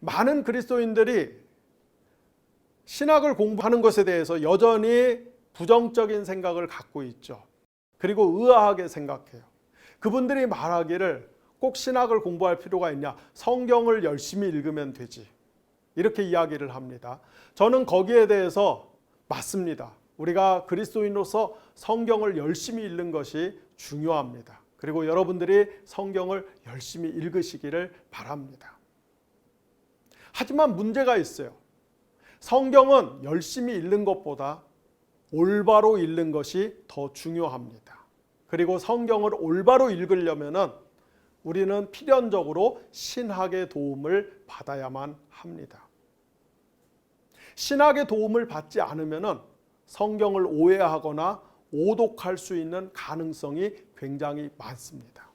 많은 그리스도인들이 신학을 공부하는 것에 대해서 여전히 부정적인 생각을 갖고 있죠. 그리고 의아하게 생각해요. 그분들이 말하기를 꼭 신학을 공부할 필요가 있냐? 성경을 열심히 읽으면 되지. 이렇게 이야기를 합니다. 저는 거기에 대해서 맞습니다. 우리가 그리스도인으로서 성경을 열심히 읽는 것이 중요합니다. 그리고 여러분들이 성경을 열심히 읽으시기를 바랍니다. 하지만 문제가 있어요. 성경은 열심히 읽는 것보다 올바로 읽는 것이 더 중요합니다. 그리고 성경을 올바로 읽으려면은 우리는 필연적으로 신학의 도움을 받아야만 합니다. 신학의 도움을 받지 않으면은 성경을 오해하거나 오독할 수 있는 가능성이 굉장히 많습니다.